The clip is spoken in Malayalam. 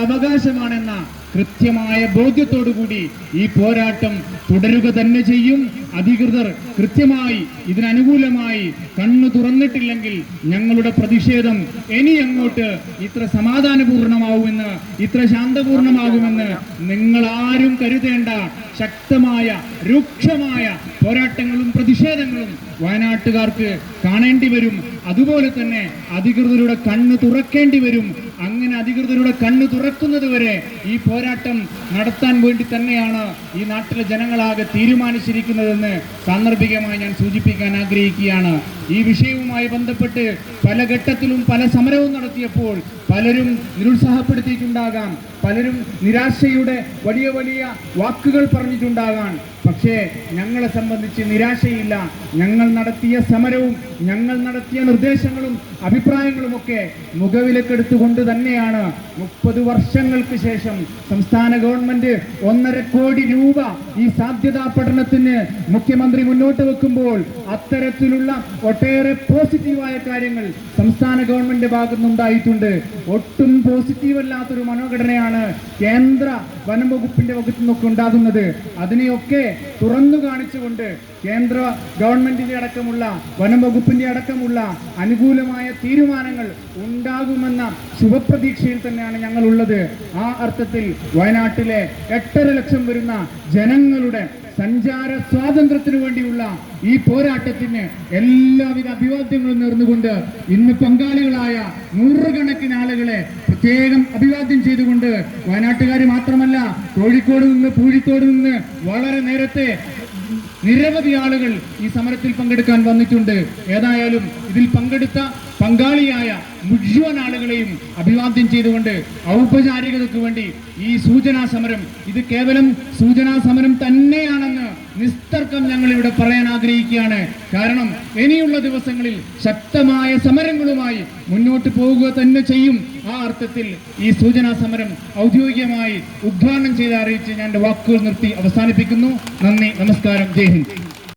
അവകാശമാണെന്ന കൃത്യമായ ബോധ്യത്തോടുകൂടി ഈ പോരാട്ടം തുടരുക തന്നെ ചെയ്യും. അധികൃതർ കൃത്യമായി ഇതിനനുകൂലമായി കണ്ണു തുറന്നിട്ടില്ലെങ്കിൽ ഞങ്ങളുടെ പ്രതിഷേധം ഇനി അങ്ങോട്ട് ഇത്ര സമാധാനപൂർണമാവുമെന്ന് ഇത്ര ശാന്തപൂർണമാകുമെന്ന് നിങ്ങൾ ആരും കരുതേണ്ട. ശക്തമായ രൂക്ഷമായ പോരാട്ടങ്ങളും പ്രതിഷേധങ്ങളും വയനാട്ടുകാർക്ക് കാണേണ്ടി വരും. അതുപോലെ തന്നെ അധികൃതരുടെ കണ്ണ് തുറക്കേണ്ടി വരും. അങ്ങനെ അധികൃതരുടെ കണ്ണ് തുറക്കുന്നത് വരെ ഈ പോരാട്ടം നടത്താൻ വേണ്ടി തന്നെയാണ് ഈ നാട്ടിലെ ജനങ്ങളാകെ തീരുമാനിച്ചിരിക്കുന്നതെന്ന് സാന്ദർഭികമായി ഞാൻ സൂചിപ്പിക്കാൻ ആഗ്രഹിക്കുകയാണ്. ഈ വിഷയവുമായി ബന്ധപ്പെട്ട് പല ഘട്ടത്തിലും പല സമരവും നടത്തിയപ്പോൾ പലരും നിരുത്സാഹപ്പെടുത്തിയിട്ടുണ്ടാകാം. പലരും നിരാശയുടെ വലിയ വലിയ വാക്കുകൾ പറഞ്ഞിട്ടുണ്ടാകാം. പക്ഷേ ഞങ്ങളെ സംബന്ധിച്ച് നിരാശയില്ല. ഞങ്ങൾ നടത്തിയ സമരവും ഞങ്ങൾ നടത്തിയ നിർദ്ദേശങ്ങളും അഭിപ്രായങ്ങളുമൊക്കെ മുഖവിലക്കെടുത്തുകൊണ്ട് തന്നെയാണ് മുപ്പത് വർഷങ്ങൾക്ക് ശേഷം സംസ്ഥാന ഗവൺമെന്റ് ഒന്നര കോടി രൂപ ഈ സാധ്യതാ പഠനത്തിന് മുഖ്യമന്ത്രി മുന്നോട്ട് വെക്കുമ്പോൾ അത്തരത്തിലുള്ള ഒട്ടേറെ പോസിറ്റീവായ കാര്യങ്ങൾ സംസ്ഥാന ഗവൺമെന്റ് ഭാഗത്തുനിന്നുണ്ടായിട്ടുണ്ട്. ഒട്ടും പോസിറ്റീവ് അല്ലാത്തൊരു മനോഘടനയാണ് കേന്ദ്ര വനം വകുപ്പിന്റെ വകുപ്പിൽ നിന്നൊക്കെ ഉണ്ടാകുന്നത്. അതിനെയൊക്കെ തുറന്നു കാണിച്ചുകൊണ്ട് കേന്ദ്ര ഗവൺമെന്റിന്റെ അടക്കമുള്ള വനം വകുപ്പിന്റെ അടക്കമുള്ള അനുകൂലമായ തീരുമാനങ്ങൾ ഉണ്ടാകുമെന്ന ശുഭപ്രതീക്ഷയിൽ തന്നെയാണ് ഞങ്ങൾ ഉള്ളത് ആ അർത്ഥത്തിൽ വയനാട്ടിലെ എട്ടര ലക്ഷം വരുന്ന ജനങ്ങളുടെ സഞ്ചാര സ്വാതന്ത്ര്യത്തിനു വേണ്ടിയുള്ള ഈ പോരാട്ടത്തിന് എല്ലാവിധ അഭിവാദ്യങ്ങളും നേർന്നുകൊണ്ട് ഇന്ന് പങ്കാളികളായ നൂറുകണക്കിന് ആളുകളെ പ്രത്യേകം അഭിവാദ്യം ചെയ്തുകൊണ്ട് വയനാട്ടുകാർ മാത്രമല്ല കോഴിക്കോട് നിന്ന് പൂഴിത്തോട് നിന്ന് വളരെ നേരത്തെ നിരവധി ആളുകൾ ഈ സമരത്തിൽ പങ്കെടുക്കാൻ വന്നിട്ടുണ്ട്. ഏതായാലും ഇതിൽ പങ്കെടുത്ത പങ്കാളിയായ മുഴുവൻ ആളുകളെയും അഭിവാദ്യം ചെയ്തുകൊണ്ട് ഔപചാരികതയ്ക്ക് വേണ്ടി ഈ സൂചനാ സമരം ഇത് കേവലം സൂചനാ സമരം തന്നെയാണെന്ന് നിസ്തർക്കം ഞങ്ങൾ ഇവിടെ പറയാൻ ആഗ്രഹിക്കുകയാണ്. കാരണം ഇനിയുള്ള ദിവസങ്ങളിൽ ശക്തമായ സമരങ്ങളുമായി മുന്നോട്ട് പോവുക തന്നെ ചെയ്യും. ആ അർത്ഥത്തിൽ ഈ സൂചനാ സമരം ഔദ്യോഗികമായി ഉദ്ഘാടനം ചെയ്ത് അറിയിച്ച് ഞാൻ വാക്കുകൾ നിർത്തി അവസാനിപ്പിക്കുന്നു. നന്ദി നമസ്കാരം. ജയ് ഹിന്ദ്.